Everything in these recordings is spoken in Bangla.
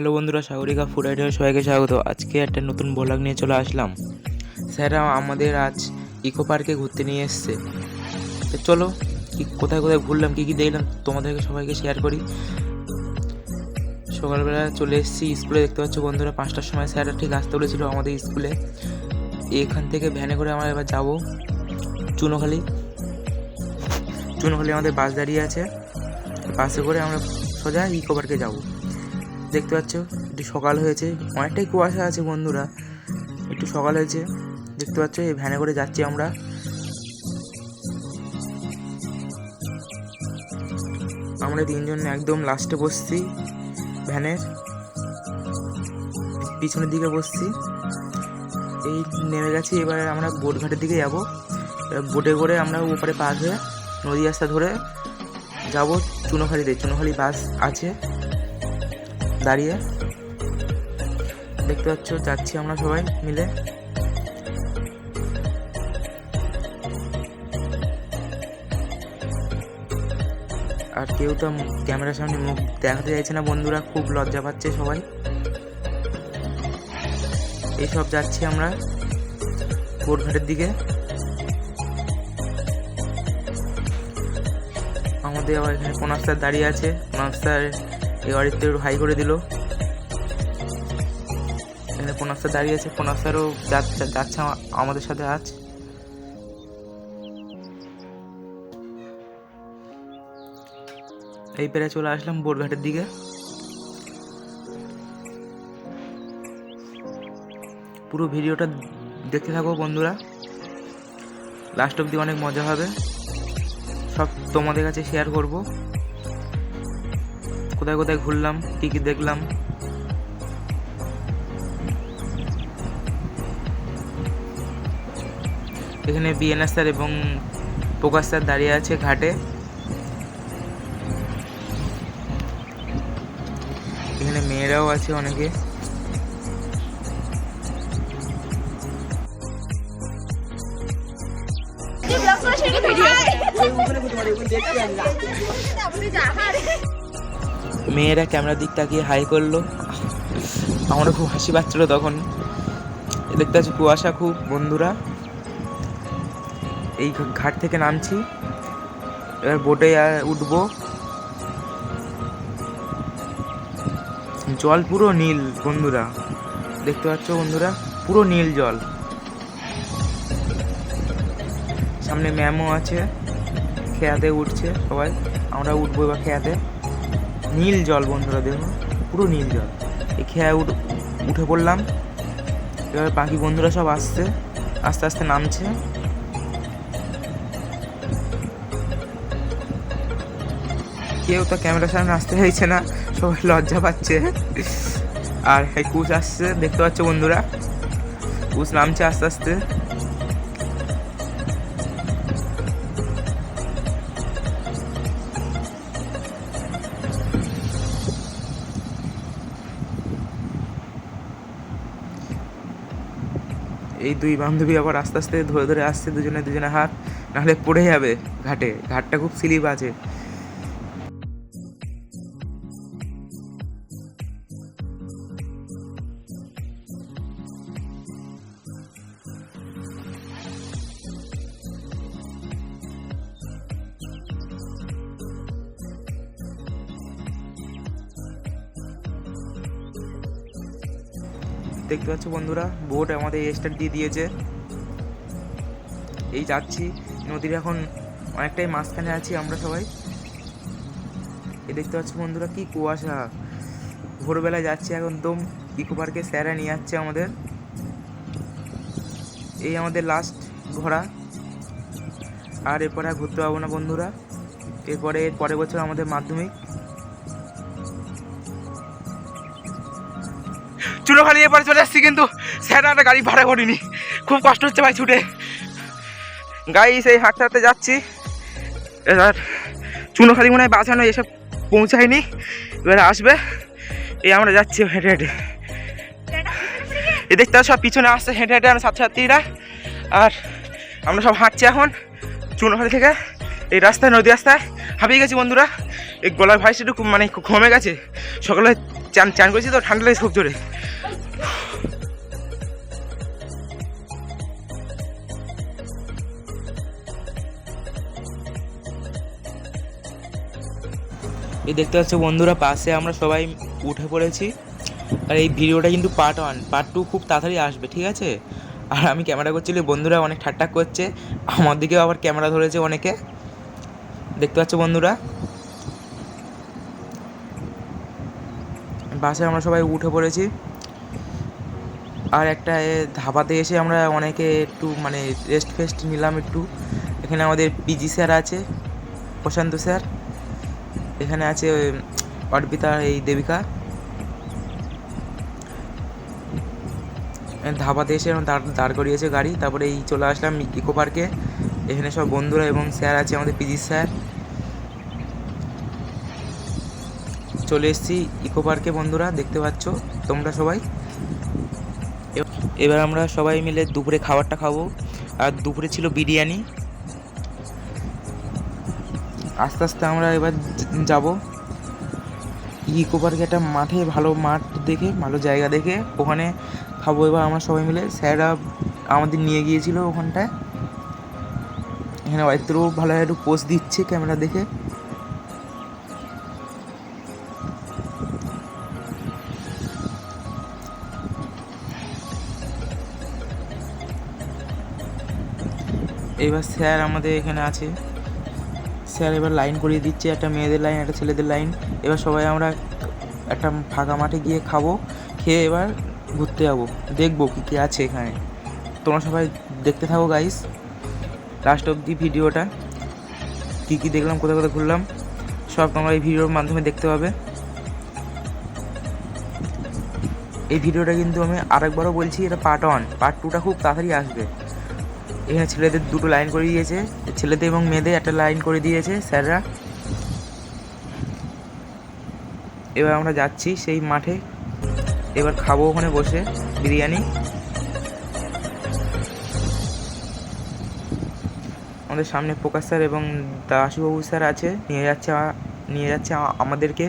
হ্যালো বন্ধুরা, সাগরিকা ফুড আইডিয়ার সবাইকে স্বাগত। আজকে একটা নতুন ব্লগ নিয়ে চলে আসলাম। স্যাররা আমাদের আজ ইকো পার্কে ঘুরতে নিয়ে এসছে। চলো, কি কোথায় কোথায় ঘুরলাম, কী কী দেখলাম, তোমাদেরকে সবাইকে শেয়ার করি। সকালবেলা চলে এসেছি স্কুলে, দেখতে পাচ্ছ বন্ধুরা, পাঁচটার সময় স্যাররা ঠিক আসতে বলেছিল আমাদের স্কুলে। এখান থেকে ভ্যানে করে আমরা এবার যাব চুনোখালি। চুনোখালি আমাদের বাস দাঁড়িয়ে আছে। বাসে করে আমরা সোজা ইকো পার্কে যাব। দেখতে পাচ্ছ, একটু সকাল হয়েছে। অনেকটাই কুয়াশা আছে বন্ধুরা। একটু সকাল হয়েছে। দেখতে পাচ্ছ, এই ভ্যানে করে যাচ্ছি আমরা। আমরা তিনজন একদম লাস্টে বসছি ভ্যানের পিছনের দিকে বসছি। এই নেমে গেছি, এবারে আমরা বোট ঘাটের দিকে যাব। বোটে করে আমরা ওপারে পার হয়ে নদী রাস্তা ধরে যাব চুনোখালিতে। চুনোখালি বাস আছে। দাঁড়িয়ে। দেখতে পাচ্ছ, যাচ্ছি আমরা সবাই মিলে। আর কেউ তো ক্যামেরার সামনে মুখ দেখাতে চাইছে না, বন্ধুরা খুব লজ্জা পাচ্ছে সবাই। এইসব যাচ্ছি আমরা কোটঘাটের দিকে। আমাদের আবার এখানে কোনাস্তার দাঁড়িয়ে আছে কোনাস্তার এই গাড়িতে একটু হাই করে দিল। এখানে কোনাস্তার দাঁড়িয়ে আছে। কোনাস্তারও যাচ্ছে যাচ্ছে আমাদের সাথে আজ। এই পেরে চলে আসলাম বোরঘাটের দিকে। পুরো ভিডিওটা দেখতে থাকো বন্ধুরা। লাস্ট অব্দি অনেক মজা হবে। সব তোমাদের কাছে শেয়ার করব। কোথায় কোথায় ঘুরলাম কী কী দেখলাম। এখানে বিএনএস স্যার এবং প্রকাশ স্যার দাঁড়িয়ে আছে ঘাটে। এখানে মেয়েরাও আছে অনেকে। মেয়েরা ক্যামেরার দিক তাকিয়ে হাই করল। আমারও খুব হাসি পাচ্ছিল তখন। দেখতে পাচ্ছি কুয়াশা খুব, বন্ধুরা। এই ঘাট থেকে নামছি। এবার বোটে উঠবো। জল পুরো নীল, বন্ধুরা। দেখতে পাচ্ছ বন্ধুরা? পুরো নীল জল। সামনে ম্যামও আছে। খেয়াতে উঠছে সবাই। আমরা উঠবো এবার খেয়াতে। নীল জল বন্ধুরা, দেখুন, পুরো নীল জল। এই খেয়া উঠ, উঠে পড়লাম। এবার বাকি বন্ধুরা সব আসছে, আস্তে আস্তে নামছে। কেউ তো ক্যামেরার সামনে আসতে চাইছে না, সবাই লজ্জা পাচ্ছে। আর কুচ আসছে, দেখতে পাচ্ছ বন্ধুরা? কুচ নামছে আস্তে আস্তে। এই দুই বান্ধবী আবার আস্তে আস্তে ধরে ধরে আসছে, দুজনে দুজনে হাত, নাহলে পড়ে যাবে ঘাটে। ঘাটটা খুব স্লিপ আছে। দেখতে পাচ্ছ বন্ধুরা বোট আমাদের স্টার্ট দিয়ে দিয়েছে। এই যাচ্ছি, নদীর এখন অনেকটাই মাঝখানে আছি আমরা সবাই। এই দেখতে পাচ্ছ বন্ধুরা কি কুয়াশা। ভোরবেলায় যাচ্ছি একদম ইকো পার্কে স্যারা নিয়ে যাচ্ছে আমাদের। এই আমাদের লাস্ট ঘোরা আর এরপরে ঘুরতে পারব না বন্ধুরা। এরপরে, পরের বছর আমাদের মাধ্যমিক। চুনোখালি এরপরে চলে আসছি কিন্তু স্যার একটা গাড়ি ভাড়া করিনি। খুব কষ্ট হচ্ছে ভাই ছুটে। গাড়ি সেই হাঁটতে হাঁটতে যাচ্ছি। এবার চুনোখালি মনে হয় বাঁচানো, এসব পৌঁছায়নি। এবারে আসবে। এই আমরা যাচ্ছি হেঁটে হেঁটে। এ দেখতে সব পিছনে আসছে, হেঁটে হেঁটে আমরা ছাত্রছাত্রীরা। আর আমরা সব হাঁটছি এখন চুনোখালি থেকে। এই রাস্তায়, নদী রাস্তায়। হাঁপিয়ে গেছি বন্ধুরা। এই গলার ভয়েস একটু মানে কমে গেছে। সকালে চান চান করেছি তো, ঠান্ডা লাগে খুব জোরে। এই দেখতে পাচ্ছ বন্ধুরা, পাশে আমরা সবাই উঠে পড়েছি। আর এই ভিডিওটা কিন্তু পার্ট ওয়ান পার্ট টু খুব তাড়াতাড়ি আসবে, ঠিক আছে? আর আমি ক্যামেরা করছিল বন্ধুরা অনেক ঠাট্টা করছে, আমার দিকেও আবার ক্যামেরা ধরেছে অনেকে। দেখতে পাচ্ছ বন্ধুরা? বাসে আমরা সবাই উঠে পড়েছি। আর একটা ধাবাতে এসে আমরা অনেকে একটু মানে রেস্ট ফেস্ট নিলাম একটু। এখানে আমাদের পিজি স্যার আছে, প্রশান্ত স্যার এখানে আছে অর্পিতা, এই দেবিকা। ধাবাতে এসে দাঁড় দাঁড় করিয়েছে গাড়ি। তারপরে এই চলে আসলাম ইকো পার্কে। এখানে সব বন্ধুরা এবং স্যার আছে আমাদের পিজি স্যার চলে এসেছি ইকো পার্কে বন্ধুরা, দেখতে পাচ্ছ তোমরা সবাই। এবার আমরা সবাই মিলে দুপুরে খাবারটা খাব। আর দুপুরে ছিল বিরিয়ানি। আস্তে আস্তে আমরা এবার যাব ইকো পার্কে একটা মাঠে, ভালো মাঠ দেখে, ভালো জায়গা দেখে। ওখানে খাব এবার আমরা সবাই মিলে। স্যাররা আমাদের নিয়ে গিয়েছিল ওখানটায়। এখানে হয়তো ভালো একটু পোস্ট দিচ্ছে ক্যামেরা দেখে। এবার স্যার আমাদের এখানে আছে। স্যার এবার লাইন করিয়ে দিচ্ছে, একটা মেয়েদের লাইন একটা ছেলেদের লাইন এবার সবাই আমরা একটা ফাঁকা মাঠে গিয়ে খাব, খেয়ে এবার ঘুরতে যাব। দেখব কী কী আছে এখানে। তোমরা সবাই দেখতে থাকো গাইস লাস্ট অবধি ভিডিওটা। কী কী দেখলাম, কোথায় কোথায় ঘুরলাম, সব তোমরা এই ভিডিওর মাধ্যমে দেখতে পাবে। এই ভিডিওটা কিন্তু আমি আরেকবারও বলছি, এটা পার্ট ওয়ান পার্ট টুটা খুব তাড়াতাড়ি আসবে। এখানে ছেলেদের দুটো লাইন করে দিয়েছে। ছেলেদের এবং মেয়েদের একটা লাইন করে দিয়েছে স্যাররা। এবার আমরা যাচ্ছি সেই মাঠে। এবার খাব ওখানে বসে বিরিয়ানি। আমাদের সামনে প্রকাশ স্যার এবং দাসুবাবু স্যার আছে। নিয়ে যাচ্ছে নিয়ে যাচ্ছে আমাদেরকে।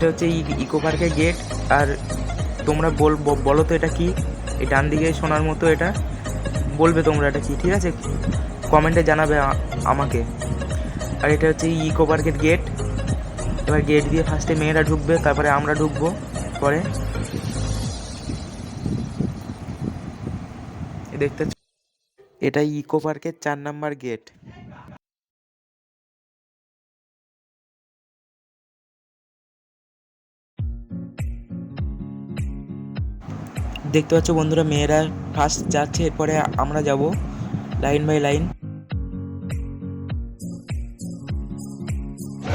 এটা হচ্ছে ইকো পার্কের গেট। আর তোমরা বল বলো তো এটা কি? এই ডান দিকে শোনার মতো এটা। বলবে তোমরা এটা কি, ঠিক আছে? কমেন্টে জানাবে আমাকে। আর এটা হচ্ছে ইকো পার্কের গেট। এবার গেট দিয়ে ফার্স্টে মেয়েরা ঢুকবে, তারপরে আমরা ঢুকবো পরে। দেখতে? এটা ইকো পার্কের চার নাম্বার গেট। দেখতে পাচ্ছ বন্ধুরা মেয়েরা ফার্স্ট যাচ্ছে এরপরে আমরা যাব লাইন বাই লাইন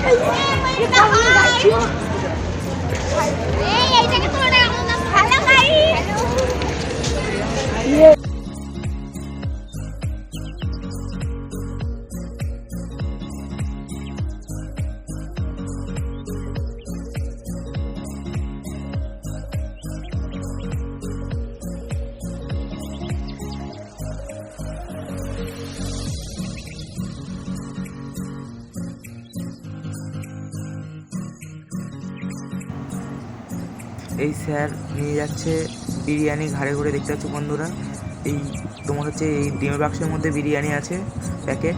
এই এই স্যার নিয়ে যাচ্ছে বিরিয়ানি ঘাড়ে ঘুরে দেখতে পাচ্ছ বন্ধুরা। এই তোমার হচ্ছে এই ডিমের বাক্সের মধ্যে বিরিয়ানি আছে প্যাকেট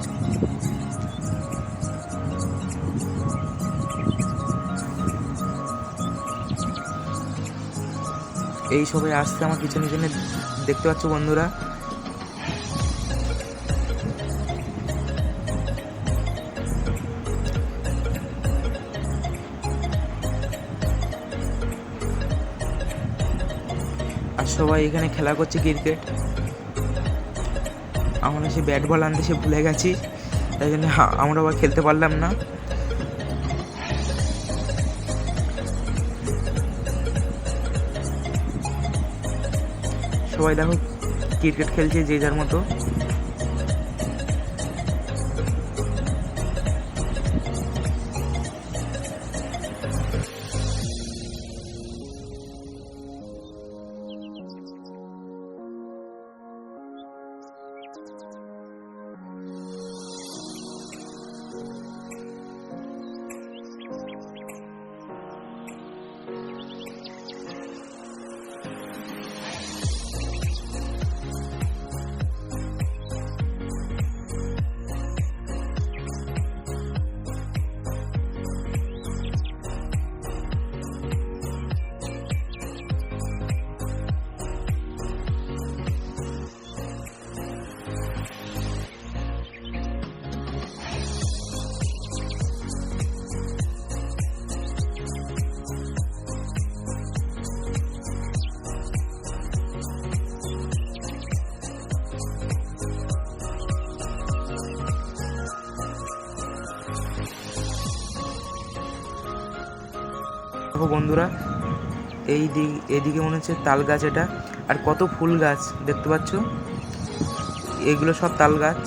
এই সবাই আসছে আমার পিছনে পিছনে দেখতে পাচ্ছ বন্ধুরা। সবাই এখানে খেলা করছে ক্রিকেট আমরা সে ব্যাট বল আনতে সে ভুলে গেছি। তাই জন্য আমরা আবার খেলতে পারলাম না। সবাই দেখো ক্রিকেট খেলছে যে যার মতো। দেখো বন্ধুরা, এই দিক, এদিকে মনে হচ্ছে তাল গাছ এটা। আর কত ফুল গাছ দেখতে পাচ্ছ? এগুলো সব তাল গাছ।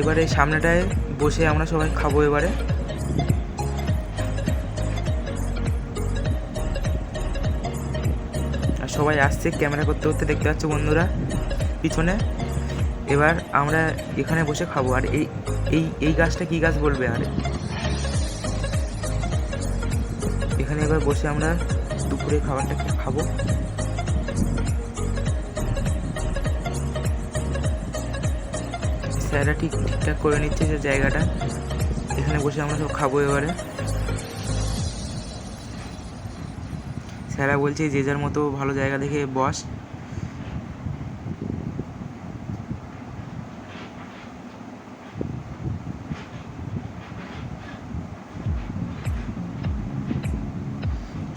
এবারে সামনেটায় বসে আমরা সবাই খাব এবারে। সবাই আসছে, ক্যামেরা করতে করতে দেখতে পাচ্ছ বন্ধুরা পিছনে। এবার আমরা এখানে বসে খাব। আর এই এই এই গাছটা কি গাছ বলবে আর? এখানে এবার বসে আমরা দুপুরে খাবারটা খাব। স্যাররা ঠিক, ঠিকঠাক করে নিচ্ছে যে জায়গাটা। এখানে বসে আমরা সব খাব এবারে। স্যারা বলছে যে যার মতো ভালো জায়গা দেখে বস।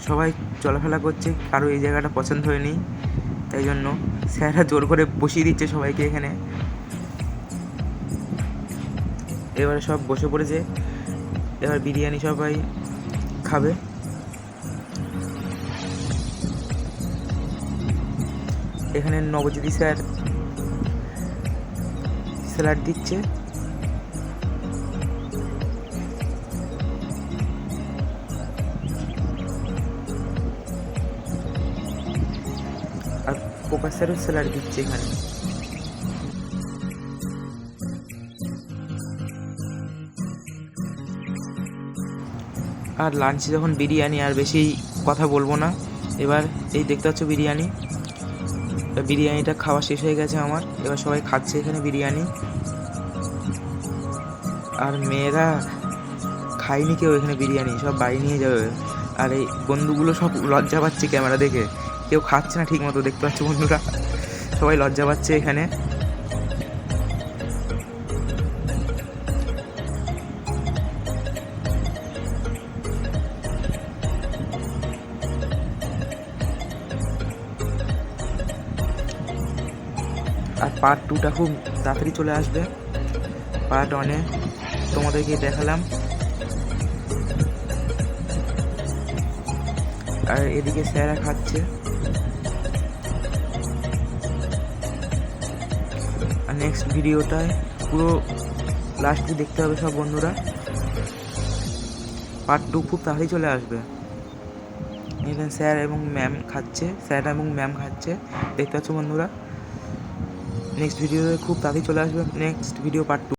সবাই চলাফেরা করছে, কারও এই জায়গাটা পছন্দ হয়নি, তাই জন্য স্যাররা জোর করে বসিয়ে দিচ্ছে সবাইকে এখানে। এবারে সব বসে পড়েছে, এবার বিরিয়ানি সবাই খাবে। এখানে নবজ্যোতি স্যার স্যালাড দিচ্ছে। আর প্রকাশ স্যারও স্যালাড দিচ্ছে এখানে। আর লাঞ্চে যখন বিরিয়ানি আর বেশি কথা বলব না, এবার এই দেখতে পাচ্ছ বিরিয়ানি। এবার বিরিয়ানিটা খাওয়া শেষ হয়ে গেছে আমার। এবার সবাই খাচ্ছে এখানে বিরিয়ানি। আর মেয়েরা খায়নি কেউ এখানে বিরিয়ানি, সব বাড়ি নিয়ে যাবে। আর এই বন্ধুগুলো সব লজ্জা পাচ্ছে ক্যামেরা দেখে। কেউ খাচ্ছে না ঠিক মতো দেখতে পাচ্ছ বন্ধুরা? সবাই লজ্জা পাচ্ছে এখানে। পার্ট টুটা খুব তাড়াতাড়ি চলে আসবে। পার্ট ওয়ানে তোমাদেরকে দেখালাম। আর এদিকে স্যারা খাচ্ছে। আর নেক্সট ভিডিওটায় পুরো লাস্টে দেখতে হবে সব বন্ধুরা। পার্ট টু খুব তাড়াতাড়ি চলে আসবে। এখানে স্যার এবং ম্যাম খাচ্ছে। স্যার এবং ম্যাম খাচ্ছে। দেখতে পাচ্ছ বন্ধুরা? নেক্সট ভিডিওতে খুব তাড়াতাড়ি চলে আসবে নেক্সট ভিডিও পার্ট টু